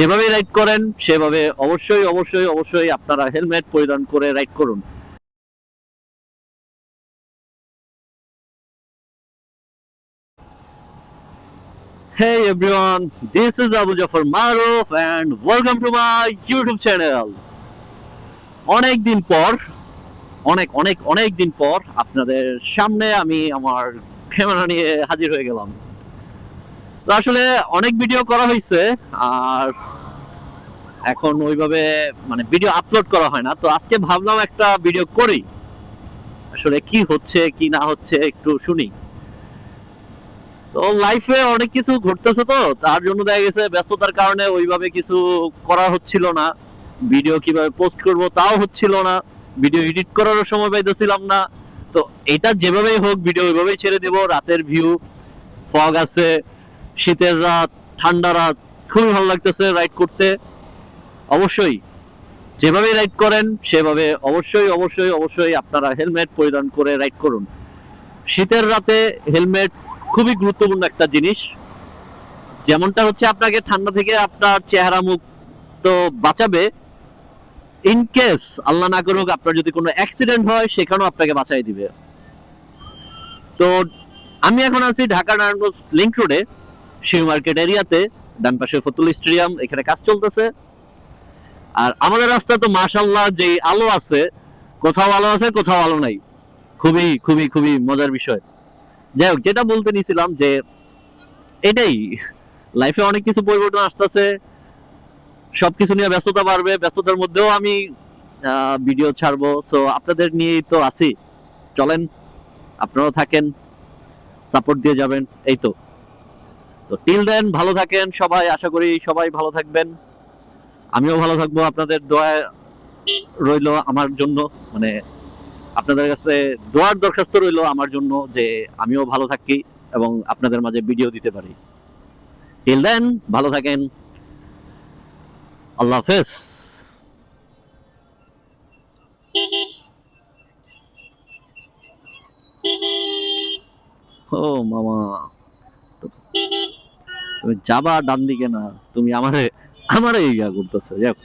যেভাবে রাইড করেন সেভাবে অবশ্যই অবশ্যই অবশ্যই আপনারা হেলমেট পরিধান করে রাইড করুন Hey everyone, this is Abu Jafar Maruf and welcome to my YouTube channel. অনেক দিন পর অনেক অনেক অনেক দিন পর আপনাদের সামনে আমি আমার ক্যামেরা নিয়ে হাজির হয়ে গেলাম আসলে অনেক ভিডিও করা হয়েছে, আর এখন ওইভাবে মানে ভিডিও আপলোড করা হয় না। তো আজকে ভাবলাম একটা ভিডিও করি। আসলে কি হচ্ছে, কি না হচ্ছে একটু শুনি। তো লাইফে অনেক কিছু ঘটতেছে তো, তার জন্য দেখা গেছে ব্যস্ততার কারণে ওইভাবে কিছু করা হচ্ছিল না। ভিডিও কীভাবে পোস্ট করব তাও হচ্ছিল না। ভিডিও এডিট করারও সময় পাইতেছিলাম না। তো এটা যেভাবেই হোক ভিডিও ওইভাবেই ছেড়ে দেব। রাতের ভিউ ফগ আছে। শীতের রাত, ঠান্ডা রাত, খুবই ভালো লাগতেছে রাইড করতে। অবশ্যই যেভাবে রাইড করেন, সেভাবে অবশ্যই অবশ্যই অবশ্যই আপনারা হেলমেট পরিধান করে রাইড করুন। শীতের রাতে হেলমেট খুবই গুরুত্বপূর্ণ একটা জিনিস। যেমনটা হচ্ছে আপনাকে ঠান্ডা থেকে আপনার চেহারা মুখ তো বাঁচাবে। ইন কেস আল্লাহ না করুক, আপনার যদি কোনো অ্যাক্সিডেন্ট হয়, সেখানেও আপনাকে বাঁচাই দিবে। তো, আমি এখন আছি ঢাকা নারায়ণগঞ্জ লিংক রোডে শিব মার্কেট এরিয়াতে ডান পাশে ফতুল স্টেডিয়াম, এখানে কাজ চলতেছে। আর আমাদের রাস্তা তো মাশাল্লাহ যে আলো আছে, কোথাও আলো আছে, কোথাও আলো নাই। খুবই খুবই খুবই মজার বিষয়। যাই হোক, যেটা বলতে নিছিলাম যে, এটাই। লাইফে অনেক কিছু পরিবর্তন আসতেছে। সবকিছু নিয়ে ব্যস্ততা বাড়বে। ব্যস্ততার মধ্যেও আমি ভিডিও ছাড়বো। সো আপনাদের নিয়েই তো আছি। চলেন, আপনারাও থাকেন। সাপোর্ট দিয়ে যাবেন। এই তো। তো টিল দেন ভালো থাকেন সবাই, আশা করি সবাই ভালো থাকবেন। আমিও ভালো থাকব, আপনাদের দোয়া রইল আমার জন্য মানে আপনাদের কাছে দোয়ার দরখাস্ত রইল আমার জন্য যে আমিও ভালো থাকি এবং আপনাদের মাঝে ভিডিও দিতে পারি। টিল দেন ভালো থাকেন। আল্লাহ হাফেজ। ও মামা। তুমি যাবা ডান দিকে না তুমি আমারে আমারে ইয়া করতেছো যাক